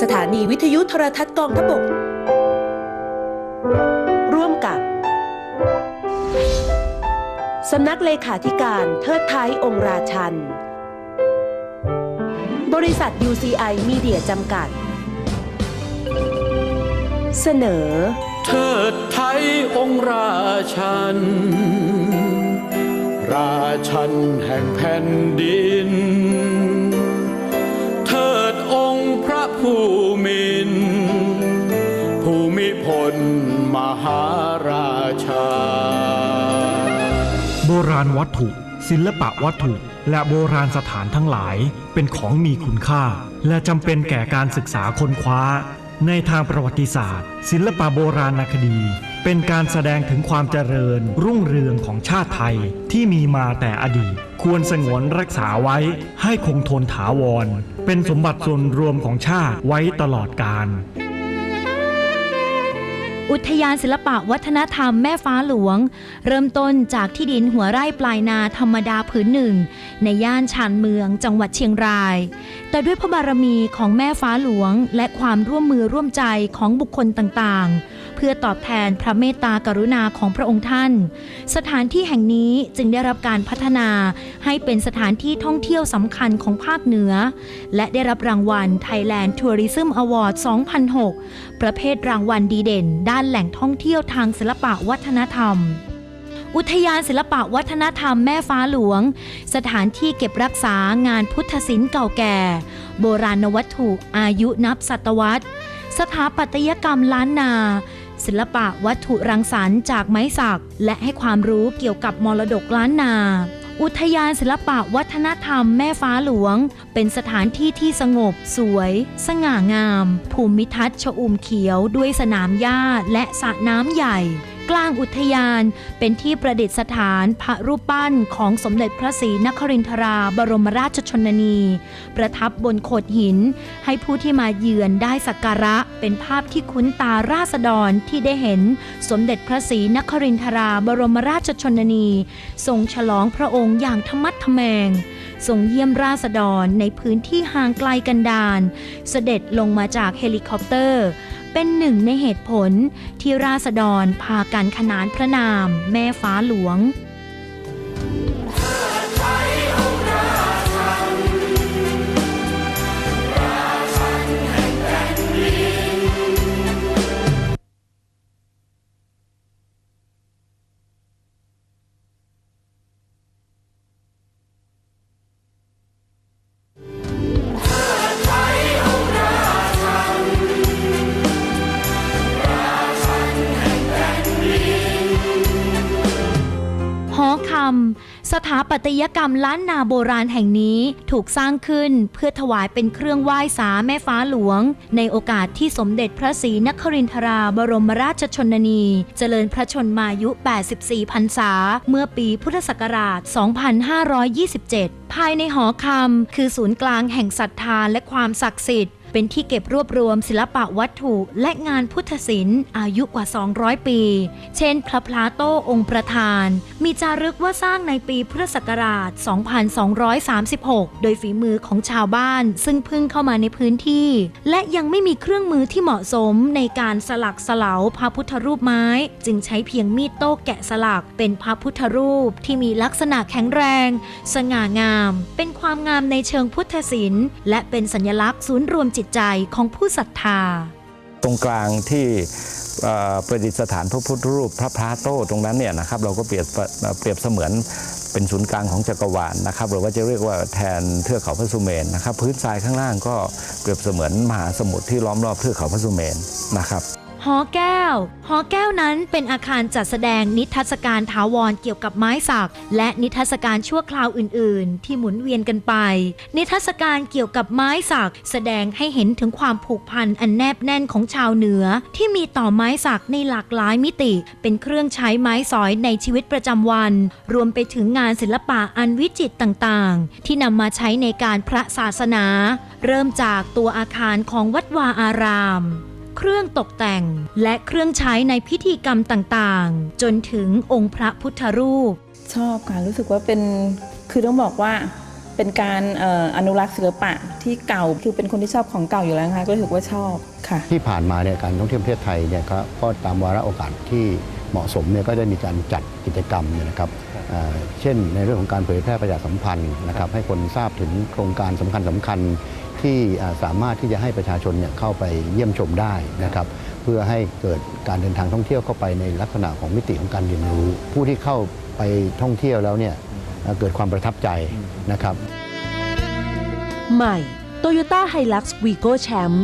สถานีวิทยุโทรทัศน์กองทบก ร่วมกับ สำนักเลขาธิการเทิดไทยองค์ราชัน บริษัท UCI มีเดียจำกัด เสนอ เทิดไทยองค์ราชัน ราชันแห่งแผ่นดิน ผู้มินภูมิพลมหาราชา โบราณวัตถุ ศิลปะวัตถุ และโบราณสถานทั้งหลายเป็นของมีคุณค่า และจำเป็นแก่การศึกษาค้นคว้า ในทางประวัติศาสตร์ ศิลปะโบราณคดี เป็นการแสดงถึงความเจริญรุ่งเรืองของชาติไทยที่มีมาแต่อดีต ควรสงวนรักษาไว้ให้คงทนถาวร เป็นสมบัติส่วนรวมของชาติไว้ตลอดกาลอุทยานศิลปะวัฒนธรรมแม่ฟ้าหลวง เริ่มต้นจากที่ดินหัวไร่ปลายนาธรรมดาผืนหนึ่ง ในย่านชานเมืองจังหวัดเชียงราย แต่ด้วยพระบารมีของแม่ฟ้าหลวง และความร่วมมือร่วมใจของบุคคลต่างๆ พื่อตอบแทนพระเมตตากรุณาของพระองค์ท่าน สถานที่แห่งนี้จึงได้รับการพัฒนาให้เป็นสถานที่ท่องเที่ยวสำคัญของภาคเหนือ และได้รับรางวัล Thailand Tourism Award 2006 ประเภทรางวัลดีเด่น ด้านแหล่งท่องเที่ยวทางศิลปะวัฒนธรรมอุทยานศิลปะวัฒนธรรมแม่ฟ้าหลวง สถานที่เก็บรักษางานพุทธศิลป์เก่าแก่ โบราณวัตถุอายุนับศตวรรษ สถาปัตยกรรมล้านนา ศิลปะวัตถุรังสรรค์จากไม้สัก และให้ความรู้เกี่ยวกับมรดกล้านนา อุทยานศิลปะวัฒนธรรมแม่ฟ้าหลวง เป็นสถานที่ที่สงบ สวย สง่างาม ภูมิทัศน์ชอุ่มเขียวด้วยสนามหญ้าและสระน้ำใหญ่ กลางอุทยาน เป็นที่ประดิษฐานพระรูปปั้นของสมเด็จพระศรีนครินทราบรมราชชนนี ประทับบนโขดหิน ให้ผู้ที่มาเยือนได้สักการะเป็นภาพที่คุ้นตาราษฎรที่ได้เห็นสมเด็จพระศรีนครินทราบรมราชชนนี ทรงฉลองพระองค์อย่างทมัดทแมงทรงเยี่ยมราษฎรในพื้นที่ห่างไกลกันดารเสด็จลงมาจากเฮลิคอปเตอร์ เป็นหนึ่งในเหตุผลที่ราษฎรพากันขนานพระนาม แม่ฟ้าหลวง หอคำสถาปัตยกรรมล้านนาโบราณแห่งนี้ถูกสร้างขึ้นเพื่อถวายเป็นเครื่องไหว้สาแม่ฟ้าหลวง ในโอกาสที่สมเด็จพระศรีนครินทราบรมราชชนนี เจริญพระชนมายุ 84 พรรษา เมื่อปีพุทธศักราช 2527 ภายในหอคำคือศูนย์กลางแห่งศรัทธาและความศักดิ์สิทธิ์ เป็นที่เก็บรวบรวมศิลปะวัตถุและงานพุทธศิลป์อายุกว่า 200 ปี เช่น พระพลาโตองค์ประธาน มีจารึกว่าสร้างในปีพุทธศักราช 2236 โดยฝีมือของชาวบ้าน ซึ่งเพิ่งเข้ามาในพื้นที่ และยังไม่มีเครื่องมือที่เหมาะสมในการสลักสลาพระพุทธรูปไม้ จึงใช้เพียงมีดโต้แกะสลัก เป็นพระพุทธรูปที่มีลักษณะแข็งแรง สง่างาม เป็นความงามในเชิงพุทธศิลป์และเป็นสัญลักษณ์ศูนย์รวมจิตใจของผู้ศรัทธา ตรงกลางที่ประดิษฐานพระพุทธรูปพระพราโต้ตรงนั้นเนี่ยนะครับเราก็เปรียบเปรียบเสมือนเป็นศูนย์กลางของจักรวาลนะครับหรือว่าจะเรียกว่าแทนเทือกเขาพระสุเมนนะครับพื้นทรายข้างล่างก็เปรียบเสมือนมหาสมุทรที่ล้อมรอบเทือกเขาพระสุเมนนะครับ หอแก้ว หอแก้วนั้นเป็นอาคารจัดแสดงนิทรรศการถาวรเกี่ยวกับไม้สัก และนิทรรศการชั่วคราวอื่น ๆ ที่หมุนเวียนกันไป นิทรรศการเกี่ยวกับไม้สัก แสดงให้เห็นถึงความผูกพันอันแนบแน่นของชาวเหนือ ที่มีต่อไม้สักในหลากหลายมิติ เป็นเครื่องใช้ไม้สอยในชีวิตประจำวัน รวมไปถึงงานศิลปะอันวิจิตรต่าง ๆ ที่นำมาใช้ในการพระศาสนา เริ่มจากตัวอาคารของวัดวาอาราม เครื่องตกแต่ง และเครื่องใช้ในพิธีกรรมต่างๆ จนถึงองค์พระพุทธรูป ชอบค่ะรู้สึกว่าเป็นคือต้องบอกว่าเเป็นการเอ่ออนุรักษ์ศิลปะที่เก่าคือเป็นคนที่ชอบของเก่าอยู่แล้วนะคะก็รู้สึกว่าชอบค่ะ ที่ผ่านมาเนี่ยการท่องเที่ยวประเทศไทยเนี่ยก็ก็ตามวาระโอกาสที่เหมาะสมเนี่ยก็ได้มีการจัดกิจกรรมเนี่ยนะครับเอ่อเช่นในเรื่องของการเผยแพร่ประชาสัมพันธ์นะครับให้คนทราบถึงโครงการสำคัญสำคัญๆ ที่สามารถที่จะให้ประชาชนเนี่ยเข้าไปเยี่ยมชมได้นะครับเพื่อให้เกิดการเดินทางท่องเที่ยวเข้าไปในลักษณะของมิติของการเรียนรู้ ผู้ที่เข้าไปท่องเที่ยวแล้วเนี่ยเอ่อเกิดความประทับใจนะครับ ใหม่ Toyota Hilux Vigo Champ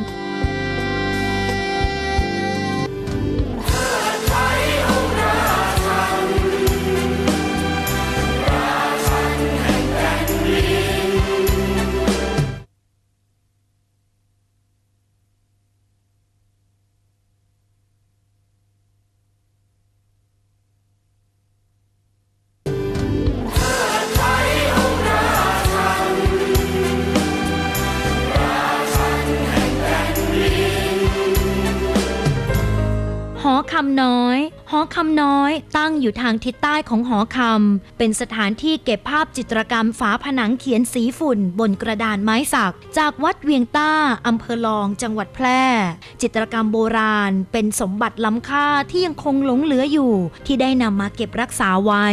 อคำน้อย หอคำน้อยตั้งอยู่ทางทิศใต้ของหอคำ เป็นสถานที่เก็บภาพจิตรกรรมฝาผนังเขียนสีฝุ่นบนกระดานไม้สัก จากวัดเวียงต้าอำเภอลองจังหวัดแพร่ จิตรกรรมโบราณ เป็นสมบัติล้ำค่าที่ยังคงหลงเหลืออยู่ ที่ได้นำมาเก็บรักษาไว้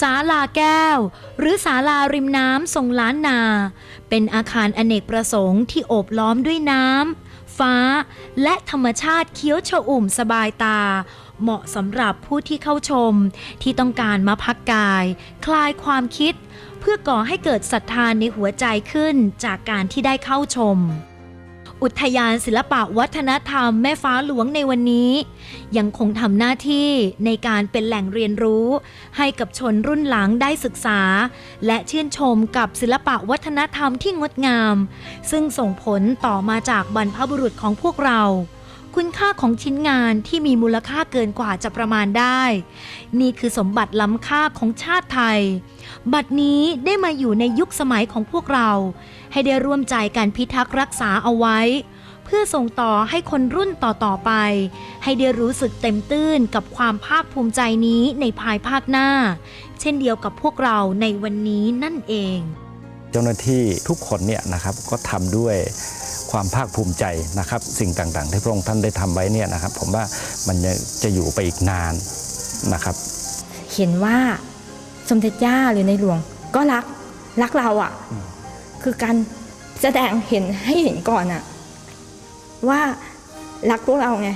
ศาลาแก้ว หรือศาลาริมน้ำทรงล้านนา เป็นอาคารอเนกประสงค์ที่โอบล้อมด้วยน้ำ ฟ้า และธรรมชาติเคี้ยวชอุ่มสบายตา เหมาะสำหรับผู้ที่เข้าชม ที่ต้องการมาพักกาย คลายความคิด เพื่อก่อให้เกิดศรัทธานในหัวใจขึ้นจากการที่ได้เข้าชม อุทยานศิลปะวัฒนธรรมแม่ฟ้าหลวงในวันนี้ ยังคงทำหน้าที่ในการเป็นแหล่งเรียนรู้ ให้กับชนรุ่นหลังได้ศึกษา และชื่นชมกับศิลปะวัฒนธรรมที่งดงาม ซึ่งส่งผลต่อมาจากบรรพบุรุษของพวกเรา คุณค่าของชิ้นงานที่มีมูลค่าเกินกว่าจะประมาณได้ นี่คือสมบัติล้ำค่าของชาติไทย บัดนี้ได้มาอยู่ในยุคสมัยของพวกเรา ให้ได้ร่วมใจการพิทักษ์รักษาเอาไว้ เพื่อส่งต่อให้คนรุ่นต่อๆไป ให้ได้รู้สึกเต็มตื้นกับความภาคภูมิใจนี้ในภายภาคหน้า เช่นเดียวกับพวกเราในวันนี้นั่นเอง เจ้าหน้าที่ทุกคนเนี่ยนะครับก็ทำด้วย ความภาคภูมิใจนะครับ สิ่งต่างๆ ที่พระองค์ท่านได้ทำไว้เนี่ยนะครับ ผมว่ามันจะจะอยู่ไปอีกนานนะครับ เห็นว่าสมเด็จย่าหรือในหลวงก็รักรักเราอะ่ะ คือการแสดงเห็นให้เห็นก่อนอะ่ะ ว่ารักพวกเราไง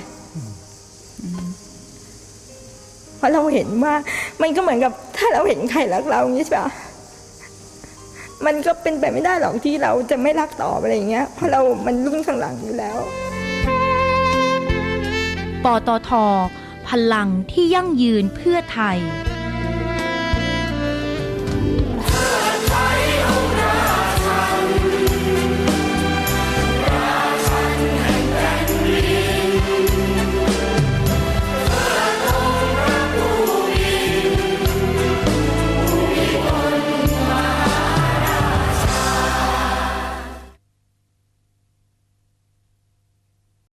เพราะเราเห็นว่ามันก็เหมือนกับถ้าเราเห็นใครรักเราอย่างนี้ใช่ปะ มันก็เป็นไปไม่ได้หรอกที่เราจะไม่รักต่ออะไรอย่างเงี้ยเพราะเรามันรุ่นข้างหลังอยู่แล้ว ปตท พลังที่ยั่งยืนเพื่อไทย